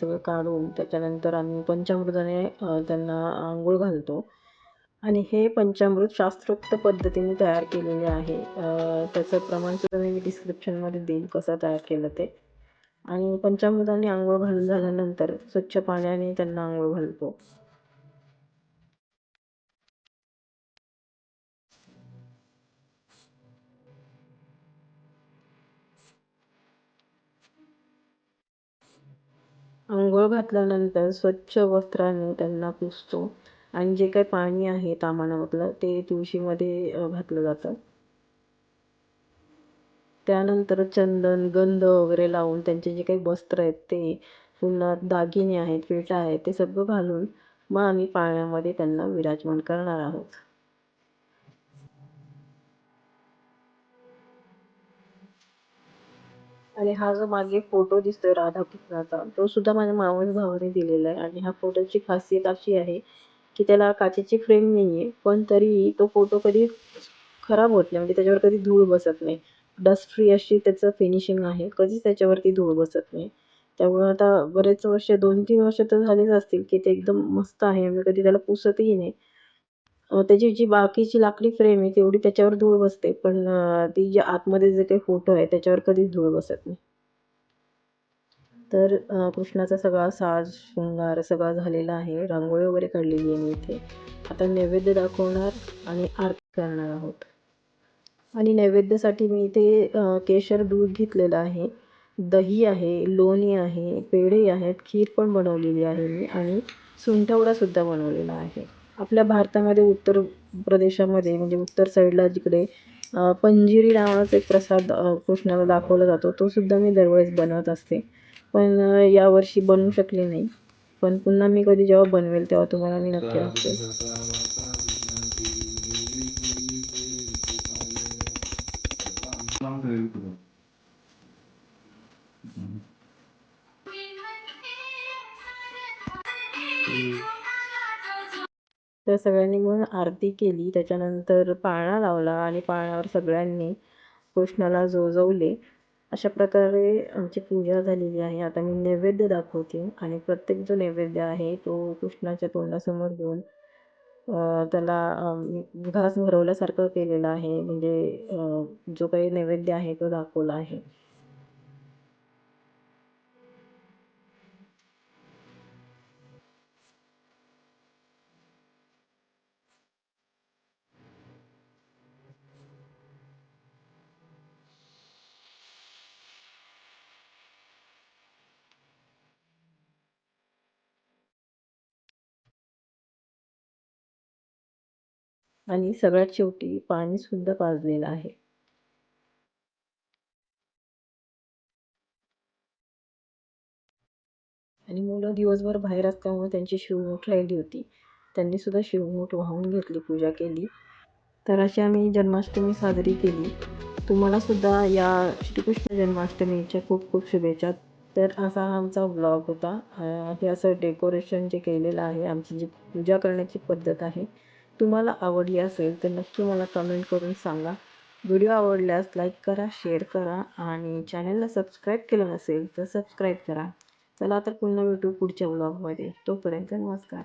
सगळं काढून त्याच्यानंतर आम्ही पंचामृताने त्यांना आंघोळ घालतो. आणि हे पंचामृत शास्त्रोक्त पद्धतीने तयार केलेले आहे. त्याचं प्रमाणसुद्धा मी डिस्क्रिप्शनमध्ये देईन कसं तयार केलं ते. आणि पंचामृताने आंघोळ घालून झाल्यानंतर स्वच्छ पाण्याने त्यांना आंघोळ घालतो. अंघोळ घातल्यानंतर स्वच्छ वस्त्राने त्यांना पुसतो. आणि जे काही पाणी आहे तामानामधलं ते तुळशीमध्ये घातलं जातं. त्यानंतर चंदन गंध वगैरे लावून त्यांचे जे काही वस्त्र आहेत ते पुन्हा दागिने आहेत फेटा आहेत ते सगळं घालून मग आम्ही पाण्यामध्ये त्यांना विराजमान करणार आहोत. आणि हा जो मागे फोटो दिसतोय राधाकृष्णाचा तो सुद्धा माझ्या मावस भावाने दिलेला आहे आणि ह्या फोटोची खासियत अशी आहे की त्याला काचेची फ्रेम नाही आहे पण तरी तो फोटो कधी खराब होत नाही. म्हणजे त्याच्यावर कधी धूळ बसत नाही. डस्ट फ्री अशी त्याचं फिनिशिंग आहे. कधीच त्याच्यावरती धूळ बसत नाही. त्यामुळे आता बरेच वर्ष दोन तीन वर्ष तर झालेच असतील की ते एकदम मस्त आहे. मी कधी त्याला पुसतही नाही. त्याची जी बाकीची लाकडी फ्रेम आहे तेवढी त्याच्यावर धूळ बसते. पण ती जी आतमध्ये जे काही फोटो आहे त्याच्यावर कधीच धूळ बसत नाही. तर कृष्णाचा सगळा साज शृंगार सगळा झालेला आहे. रांगोळी वगैरे काढलेली आहे मी इथे. आता नैवेद्य दाखवणार आणि आरती करणार आहोत. आणि नैवेद्यासाठी मी इथे केशर दूध घेतलेलं आहे. दही आहे लोणी आहे पेढे आहेत खीर पण बनवलेली आहे मी. आणि सुंठवडासुद्धा बनवलेला आहे. आपल्या भारतामध्ये उत्तर प्रदेशामध्ये म्हणजे उत्तर साईडला जिकडे पंजिरी नावाचा एक प्रसाद कृष्णाला दाखवला जातो तो सुद्धा मी दरवेळेस बनवत असते. पण यावर्षी बनवू शकले नाही. पण पुन्हा मी कधी जेव्हा बनवेल तेव्हा तुम्हाला मी नक्की दाखवेल. तर सगळ्यांनी मिळून आरती केली. त्याच्यानंतर पाळणा लावला आणि पाळण्यावर सगळ्यांनी कृष्णाला जोजवले. अशा प्रकारे आमची पूजा झालेली आहे. आता मी नैवेद्य दाखवते आणि प्रत्येक जो नैवेद्य आहे तो कृष्णाच्या तोंडासमोर घेऊन त्याला घास भरवल्यासारखं केलेलं आहे. म्हणजे जो काही नैवेद्य आहे तो दाखवला आहे. आणि सगळ्यात शेवटी पाणी सुद्धा पाजलेलं आहे. आणि मुलं दिवसभर बाहेर असल्यामुळे त्यांची शिवमूठ राहिली होती. त्यांनी सुद्धा शिवमूठ वाहून घेतली पूजा केली. तर अशी आम्ही जन्माष्टमी साजरी केली. तुम्हाला सुद्धा या श्रीकृष्ण जन्माष्टमीच्या खूप खूप शुभेच्छा. तर असा आमचा ब्लॉग होता. हे असं डेकोरेशन जे केलेलं आहे आमची जी पूजा करण्याची पद्धत आहे तुम्हाला आवडली असेल तर नक्की मला कमेंट करून सांगा. व्हिडिओ आवडल्यास लाईक करा शेअर करा आणि चॅनलला सबस्क्राईब केलं नसेल तर सबस्क्राईब करा. चला तर पुन्हा भेटू पुढच्या ब्लॉगमध्ये तोपर्यंत नमस्कार.